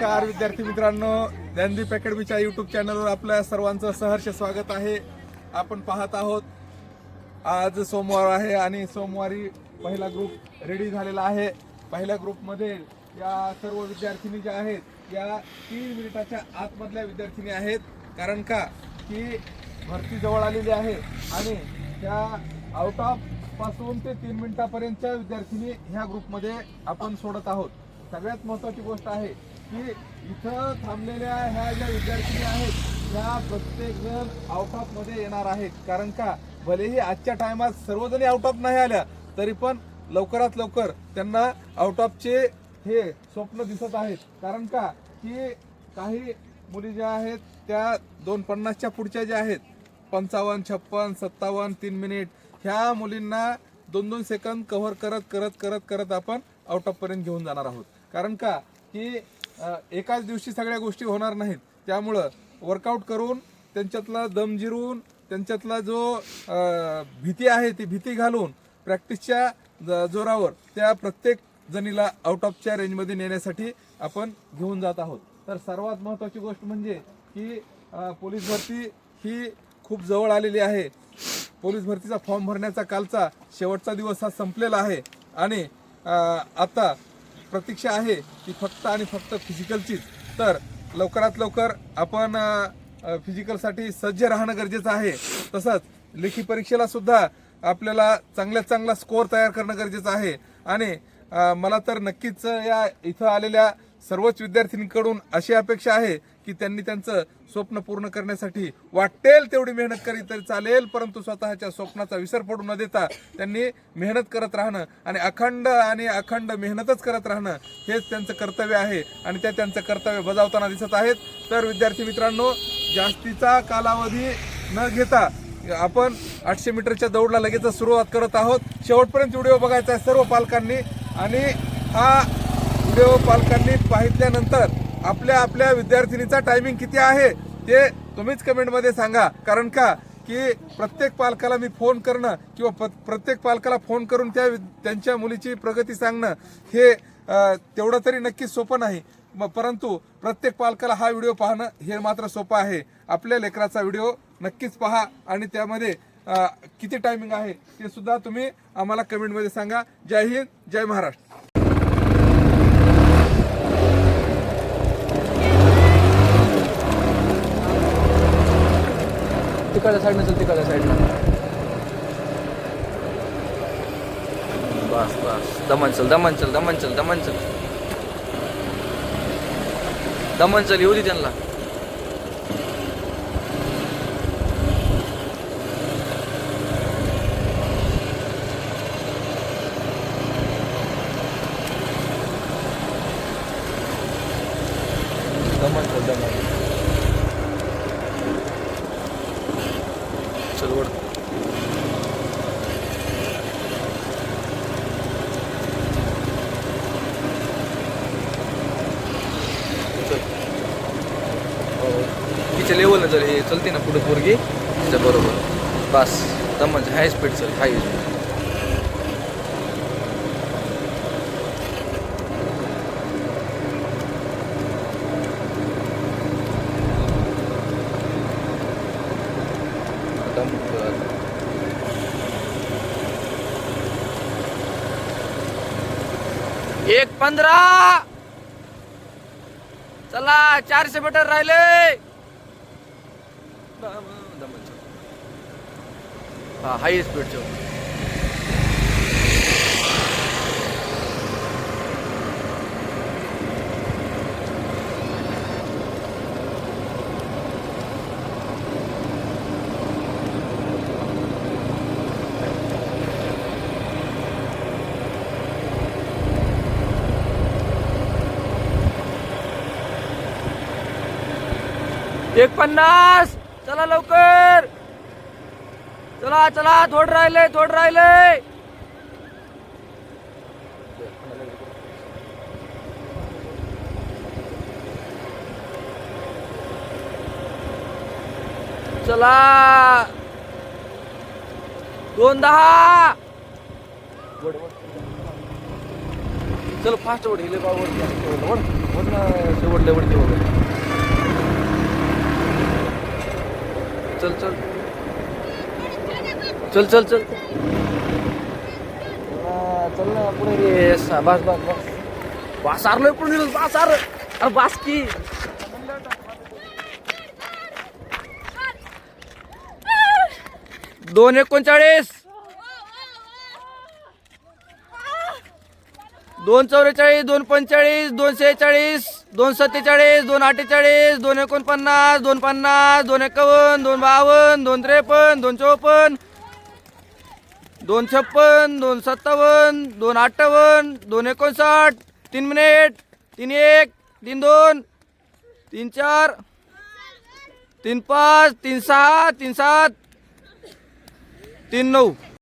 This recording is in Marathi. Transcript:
नमस्कार विद्यार्थी मित्रांनो. ज्ञानदीप अकॅडमीच्या युट्यूब चॅनलवर आपल्या सर्वांचं सहर्ष स्वागत आहे. आपण पाहत आहोत आज सोमवार आहे आणि सोमवारी पहिला ग्रुप रेडी झालेला आहे. पहिल्या ग्रुपमध्ये या सर्व विद्यार्थिनी ज्या आहेत या तीन मिनिटाच्या आतमधल्या विद्यार्थिनी आहेत. कारण का? की भरती जवळ आलेली आहे आणि त्या आउट ऑफपासून ते तीन मिनिटापर्यंतच्या विद्यार्थिनी ह्या ग्रुपमध्ये आपण सोडत आहोत. सगळ्यात महत्वाची गोष्ट आहे की इथं थांबलेल्या ह्या ज्या विद्यार्थिनी आहेत त्या प्रत्येक जण आउट ऑफमध्ये येणार आहेत. कारण का? भलेही आजच्या टायमात सर्वजणी आउट ऑफ नाही आल्या तरी पण लवकरात लवकर त्यांना आउट ऑफचे हे स्वप्न दिसत आहेत. कारण का? की काही मुली ज्या आहेत त्या दोन पन्नासच्या पुढच्या ज्या आहेत पंचावन्न छप्पन सत्तावन्न तीन मिनिट ह्या मुलींना दोन दोन सेकंद कव्हर करत करत करत करत आपण आउट ऑफ पर्यंत घेऊन जाणार आहोत. कारण का? की एकाच दिवशी सगळ्या गोष्टी होणार नाहीत. त्यामुळं वर्कआउट करून त्यांच्यातला दम जिरून त्यांच्यातला जो भीती आहे ती भीती घालून प्रॅक्टिसच्या ज- जोरावर त्या प्रत्येक जणीला आउट ऑफच्या रेंजमध्ये नेण्यासाठी आपण घेऊन जात आहोत. तर सर्वात महत्त्वाची गोष्ट म्हणजे की पोलीस भरती ही खूप जवळ आलेली आहे. पोलीस भरतीचा फॉर्म भरण्याचा कालचा शेवटचा दिवस हा संपलेला आहे. आणि आता प्रतीक्षा आहे ती फक्त आणि फक्त फिजिकलचीच तर लवकरात लवकर आपण फिजिकलसाठी सज्ज राहणं गरजेचं आहे. तसंच लेखी परीक्षेला सुद्धा आपल्याला चांगल्यात चांगला स्कोअर तयार करणं गरजेचं आहे. आणि मला तर नक्कीच या इथं आलेल्या सर्वच विद्यार्थिनींकडून अशी अपेक्षा आहे की त्यांनी त्यांचं स्वप्न पूर्ण करण्यासाठी वाटेल तेवढी मेहनत करी तरी चालेल परंतु स्वतःच्या स्वप्नाचा विसर पडू न देता त्यांनी मेहनत करत राहणं आणि अखंड आणि अखंड मेहनतच करत राहणं हेच त्यांचं कर्तव्य आहे आणि त्या त्यांचं कर्तव्य बजावताना दिसत आहेत. तर विद्यार्थी मित्रांनो जास्तीचा कालावधी न घेता आपण आठशे मीटरच्या दौडला लगेच सुरुवात करत आहोत. शेवटपर्यंत व्हिडिओ बघायचा आहे सर्व पालकांनी आणि हा व्हिडिओ पालकांनी पाहिल्यानंतर आपल्या आपल्या विद्यार्थिनीचा टायमिंग किती आहे ते तुम्हीच कमेंटमध्ये सांगा. कारण का की प्रत्येक पालकाला मी फोन करणं किंवा प- प्रत्येक पालकाला फोन करून त्या त्यांच्या मुलीची प्रगती सांगणं हे तेवढं तरी नक्कीच सोपं नाही. परंतु प्रत्येक पालकाला हा व्हिडिओ पाहणं हे मात्र सोपं आहे. आपल्या लेकराचा व्हिडिओ नक्कीच पहा आणि त्यामध्ये किती टायमिंग आहे ते सुद्धा तुम्ही आम्हाला कमेंटमध्ये सांगा. जय हिंद जय महाराष्ट्र. तिकडच्या साईडनं चल तिकडच्या साईडनं बस बस. दमन चल दमन चल दमन चल दमन चल. दमन चल येऊ दे त्यांना. दमन चल दमन चल वड चल. हो. तिच्या लेवलनं जर हे चलते ना पुढे पोरगी तिच्या बरोबर बस दमन हाय स्पीड चल हाय स्पीड कर. एक पंधरा. चला चारशे मीटर राहिले. हाय स्पीड एक पन्नास. चला लवकर. चला चला थोड राहिले थोड राहिले. चला. दोन दहा. चल फास्ट ओढ हिले बाबा बघ वडते शेवट वगैरे चल चल. चल चल चल. चल ना पुढे बस बस बस. बास आरलोय पुढे निघाल बास आर अरे बास की. दोन एकोणचाळीस. दोन चौवेचाळीस दोन पंचेचाळीस दोन चाळीस दोन सत्तेचाळीस दोन अठ्ठेचाळीस दोन एकोणपन्नास दोन पन्नास दोन एकावन्न दोन बावन्न दोन त्रेपन्न दोन चौपन्न दोन छप्पन दोन सत्तावन्न दोन अठ्ठावन्न दोन एकोणसाठ तीन मिनिट तीन एक तीन दोन तीन चार तीन पाच तीन सहा तीन सात तीन नऊ.